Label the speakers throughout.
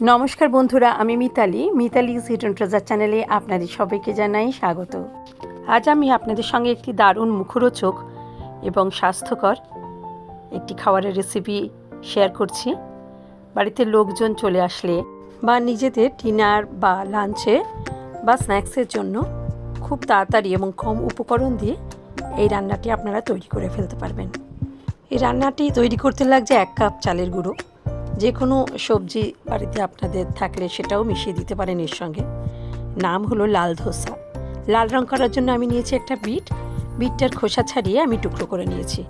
Speaker 1: নমস্কার বন্ধুরা, আমি মিতালি। মিতালি হিডন ট্রেজার চ্যানেলে আপনাদের সবাইকে জানাই স্বাগত। আজ আমি আপনাদের সঙ্গে একটি দারুণ মুখরোচক এবং স্বাস্থ্যকর একটি খাবারের রেসিপি শেয়ার করছি। বাড়িতে লোকজন চলে আসলে বা নিজেদের ডিনার বা লাঞ্চে বা স্ন্যাক্সের জন্য খুব তাড়াতাড়ি এবং কম উপকরণ দিয়ে এই রান্নাটি আপনারা তৈরি করে ফেলতে পারবেন। এই রান্নাটি তৈরি করতে লাগছে এক কাপ চালের গুঁড়ো। যে কোনো সবজি বাড়িতে আপনাদের থাকলে সেটাও মিশিয়ে দিতে পারেন এর সঙ্গে। নাম হলো লাল ধোসা। লাল রং করার জন্য আমি নিয়েছি একটা বিট। বিটটার খোসা ছাড়িয়ে আমি টুকরো করে নিয়েছি।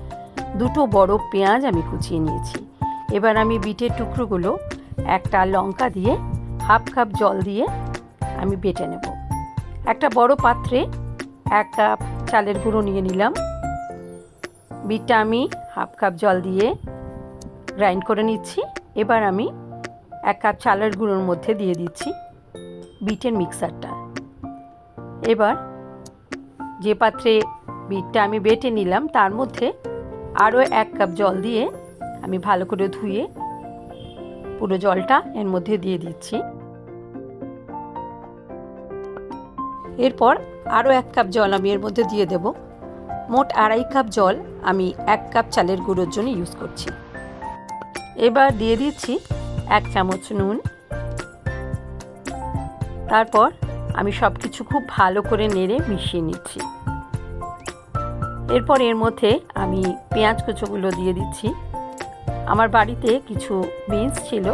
Speaker 1: দুটো বড় পেঁয়াজ আমি কুচিয়ে নিয়েছি। এবার আমি বিটের টুকরোগুলো একটা লঙ্কা দিয়ে হাফ কাপ জল দিয়ে আমি বেটে নেব। একটা বড় পাত্রে এক কাপ চালের গুঁড়ো নিয়ে নিলাম। বিটটা আমি হাফ কাপ জল দিয়ে গ্রাইন্ড করে নিচ্ছি। এবার আমি এক কাপ চালের গুঁড়োর মধ্যে দিয়ে দিচ্ছি বিটের মিক্সারটা। এবার যে পাত্রে বিটটা আমি বেটে নিলাম, তার মধ্যে আরও এক কাপ জল দিয়ে আমি ভালো করে ধুয়ে পুরো জলটা এর মধ্যে দিয়ে দিচ্ছি। এরপর আরও এক কাপ জল আমি এর মধ্যে দিয়ে দেব। মোট আড়াই কাপ জল আমি এক কাপ চালের গুঁড়োর জন্য ইউজ করছি। এবার দিয়ে দিচ্ছি এক চামচ নুন। তারপর আমি সব কিছু খুব ভালো করে নেড়ে মিশিয়ে নিচ্ছি। এরপর এর মধ্যে আমি পেঁয়াজ কুচোগুলো দিয়ে দিচ্ছি। আমার বাড়িতে কিছু বিনস ছিল।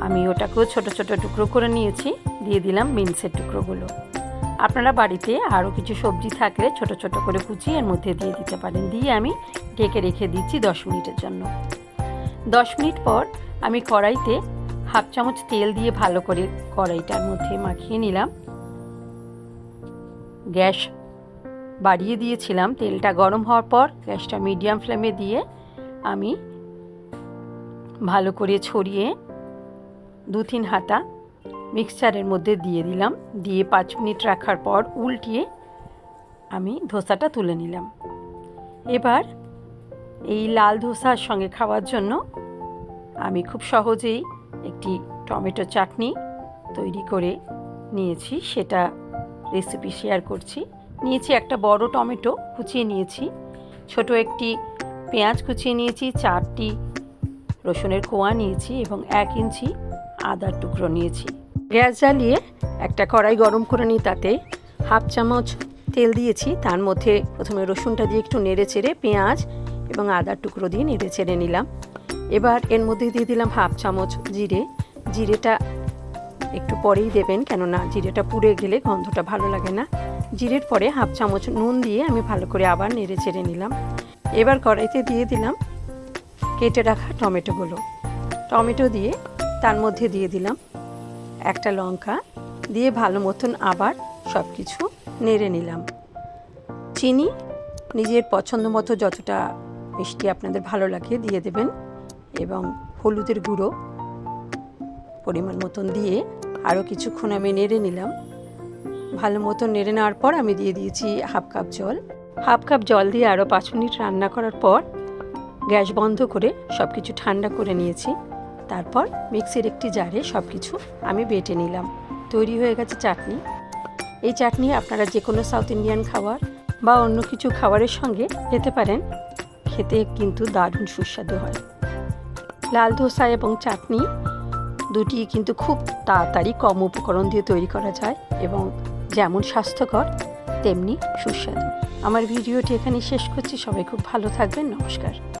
Speaker 1: আমি ওটাকেও ছোট ছোট টুকরো করে নিয়েছি। দিয়ে দিলাম বিনসের টুকরোগুলো। আপনারা বাড়িতে আরও কিছু সবজি থাকলে ছোট ছোট করে কুচিয়ে এর মধ্যে দিয়ে দিতে পারেন। দিয়ে আমি ঢেকে রেখে দিচ্ছি দশ মিনিটের জন্য। দশ মিনিট পর আমি কড়াইতে হাফ চামচ তেল দিয়ে ভালো করে কড়াইটার মধ্যে মাখিয়ে নিলাম। গ্যাস বাড়িয়ে দিয়েছিলাম। তেলটা গরম হওয়ার পর গ্যাসটা মিডিয়াম ফ্লেমে দিয়ে আমি ভালো করে ছড়িয়ে দু তিন হাতা মিক্সচারের মধ্যে দিয়ে দিলাম। দিয়ে পাঁচ মিনিট রাখার পর উল্টিয়ে আমি ধোসাটা তুলে নিলাম। এবার এই লাল ধোসার সঙ্গে খাওয়ার জন্য আমি খুব সহজেই একটি টমেটো চাটনি তৈরি করে নিয়েছি। সেটা রেসিপি শেয়ার করছি। নিয়েছি একটা বড় টমেটো কুচিয়ে নিয়েছি। ছোট একটি পেঁয়াজ কুচিয়ে নিয়েছি, চারটি রসুনের কোয়া নিয়েছি এবং এক ইঞ্চি আদার টুকরো নিয়েছি। গ্যাস জ্বালিয়ে একটা কড়াই গরম করে নিই তাতে। হাফ চামচ তেল দিয়েছি। তার মধ্যে প্রথমে রসুনটা দিয়ে একটু নেড়ে চেড়ে পেঁয়াজ এবং আদার টুকরো দিয়ে নেড়ে চেড়ে নিলাম। এবার এর মধ্যে দিয়ে দিলাম হাফ চামচ জিরে। জিরেটা একটু পরেই দেবেন, কেননা জিরেটা পুড়ে গেলে গন্ধটা ভালো লাগে না। জিরের পরে হাফ চামচ নুন দিয়ে আমি ভালো করে আবার নেড়ে চেড়ে নিলাম। এবার কড়াইতে দিয়ে দিলাম কেটে রাখা টমেটোগুলো। টমেটো দিয়ে তার মধ্যে দিয়ে দিলাম একটা লঙ্কা দিয়ে ভালো মতন আবার সব কিছু নেড়ে নিলাম। চিনি নিজের পছন্দ মতো যতটা মিষ্টি আপনাদের ভালো লাগে দিয়ে দেবেন এবং হলুদের গুঁড়ো পরিমাণ মতন দিয়ে আরও কিছুক্ষণ আমি নেড়ে নিলাম। ভালো মতো নেড়ে নেওয়ার পর আমি দিয়ে দিয়েছি হাফ কাপ জল। হাফ কাপ জল দিয়ে আরও পাঁচ মিনিট রান্না করার পর গ্যাস বন্ধ করে সব কিছু ঠান্ডা করে নিয়েছি। তারপর মিক্সির একটি জারে সব কিছু আমি বেটে নিলাম। তৈরি হয়ে গেছে চাটনি। এই চাটনি আপনারা যে কোনো সাউথ ইন্ডিয়ান খাবার বা অন্য কিছু খাবারের সঙ্গে খেতে পারেন। খেতে কিন্তু দারুণ সুস্বাদু হয়। লাল ধোসা এবং চাটনি দুটি কিন্তু খুব তাড়াতাড়ি কম উপকরণ দিয়ে তৈরি করা যায় এবং যেমন স্বাস্থ্যকর, তেমনি সুস্বাদু। আমার ভিডিওটি এখানে শেষ করছি। সবাই খুব ভালো থাকবেন। নমস্কার।